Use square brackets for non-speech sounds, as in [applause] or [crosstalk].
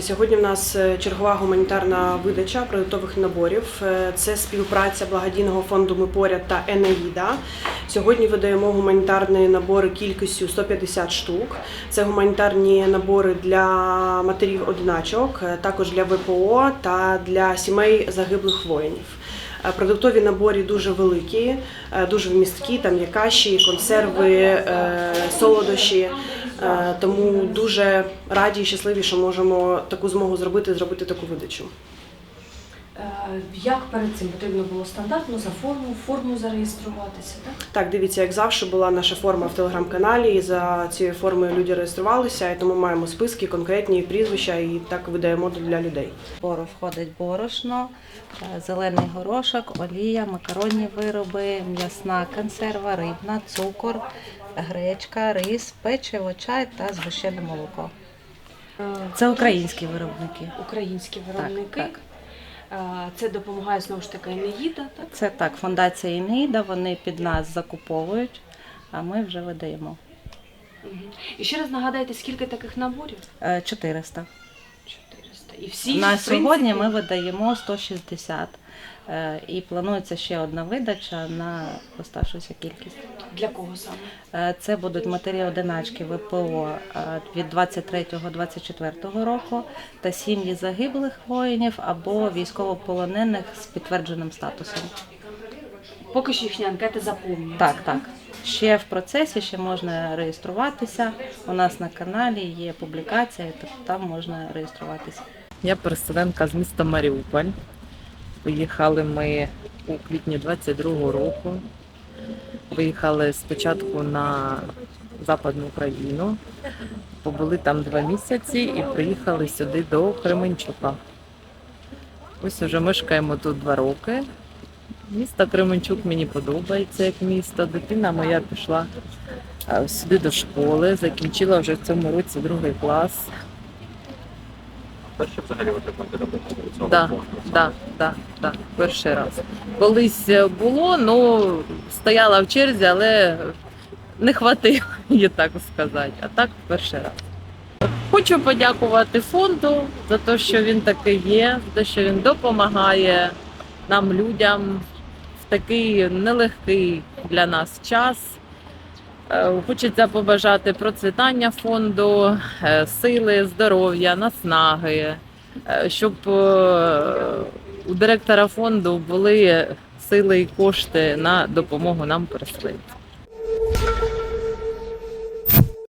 Сьогодні в нас е, чергова гуманітарна видача продуктових наборів. Е, Це співпраця благодійного фонду Ми поряд та Енеїда. Сьогодні видаємо гуманітарні набори кількістю 150 штук. Це гуманітарні набори для матерів одиначок, е, також для ВПО та для сімей загиблих воїнів. Продуктові набори дуже великі, дуже вмісткі. Там є каші, консерви, солодощі. Е, Тому дуже раді і щасливі, що можемо таку змогу зробити, зробити таку видачу. Е, Як перед цим потрібно було стандартно за форму, форму зареєструватися, так? Так, дивіться, як завжди була наша форма в телеграм-каналі. І за цією формою люди реєструвалися, і тому маємо списки, конкретні прізвища, і так видаємо для людей. Збору входить борошно, е, зелений горошок, олія, макаронні вироби, м'ясна консерва, рибна, цукор, гречка, рис, печиво, чай та згущене молоко. Е, Це українські виробники. Українські виробники. так. Е, Це допомагає знову ж таки Енеїда, так? Це так, фундація Інеїда, вони під нас закуповують, а ми вже видаємо. І ще раз нагадайте, скільки таких наборів? Е, 400. 400. І всі На принципі, сьогодні ми видаємо 160. Е, І планується ще одна видача на оставшуюся кількість. для кого саме? Е, Це будуть матері одиначки ВПО е, від 23-24 року та сім'ї загиблих воїнів або військовополонених з підтвердженим статусом. Поки що їхні анкети заповнюються. Так, так. Ще в процесі, ще можна реєструватися. У нас на каналі є публікація, тобто там можна реєструватися. Я переселенка з міста Маріуполь. Виїхали ми у квітні 22-го року. Виїхали спочатку на Западну Україну, побули там два місяці і приїхали сюди до Кременчука. Ось уже мешкаємо тут два роки. Місто Кременчук мені подобається як місто. Дитина моя пішла сюди до школи, закінчила вже в цьому році другий клас. Перше взагалі ви так робити Да, да, да, да, перший раз. Колись е, було, ну стояла в черзі, але не хватило, [laughs] її так сказати. А так перший раз. Хочу подякувати фонду за те, що він такий є, за те, що він допомагає нам, людям, в такий нелегкий для нас час. Е, Хочеться побажати процвітання фонду, е, сили, здоров'я, наснаги, е, щоб у директора фонду були сили і кошти на допомогу нам переселенцям.